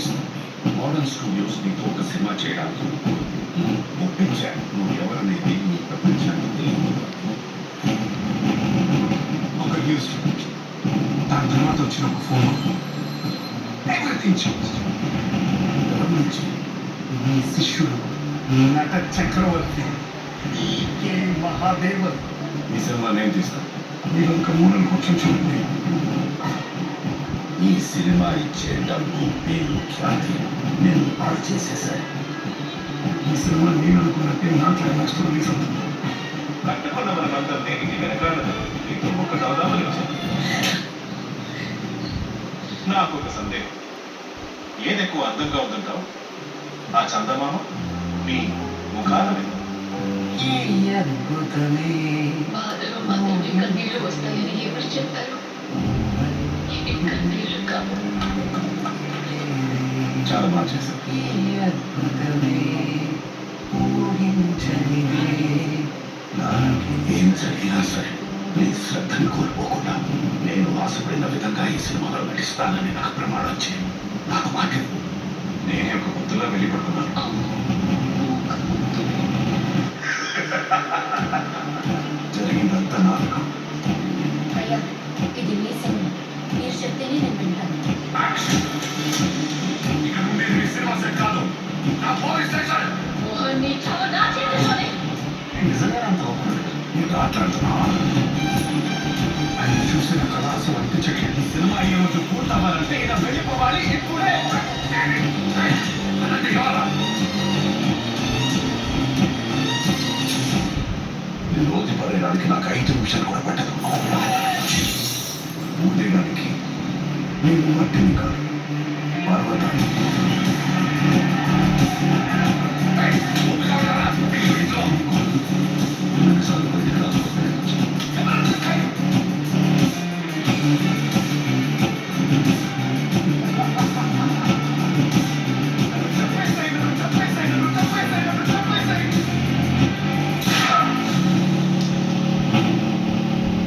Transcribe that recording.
అనిపిస్తుంది modern studios నీతో ఒక సినిమా చేయడానికి ఒప్పించాను నువ్వు ఎవరనేది నీ ప్రపంచానికి తెలియదు ఒక న్యూస్ దాని తర్వాత వచ్చిన ఒక ఫోన్ ఎవ్రీథింగ్ చేంజ్ గమనించి నీ శిష్యుడు నట చక్రవర్తి కే మహాదేవన్ ఈ సినిమా నేను తీస్తాను మీరు ఇంకా మూలం కూర్చొని చూడండి ఈ సినిమా ఇచ్చే డబ్బు పేరు ఖ్యాతి నేను పాడు చేసేసాను ఈ సినిమా నేను అనుకున్నట్టే నాకు నష్టం తీసుకుంటుంది కట్టుకున్న మనమంతా దేనికి వెనకాల అవుదామని వచ్చాను నాకు ఒక సందేహం. ఏది ఎక్కువ అందంగా ఉందంటావు? ఆ చందమామ మీ ముఖాల మీద వస్తాయని ఎవరు చెప్పారు చాలా బాగా చేశావు అద్భుతమే ఊహించనిదే నాకు ఏం జరిగినా సరే నీ శ్రద్ధను కోల్పోకుండా నేను ఆశపడిన విధంగా ఈ సినిమాలో నటిస్తానని నాకు ప్రమాణం చేయి నాకు మాట ఇవ్వు. నేనే ఒక ముద్దులా వెళ్ళిపడుతున్నాను ఆయన చూసిన కళాసు అనిపించట్లేదు ఈ సినిమా ఈ రోజు పూర్తవ్వాలంటే ఇలా వెళ్ళిపోవాలి ఇప్పుడే అనండి కావాలా ఈ రోజు పడేయడానికి నాకు ఐదు నిమిషాలు కూడా పట్టదు ఊదేయడానికి నేను మట్టిని కాదు పర్వతాన్ని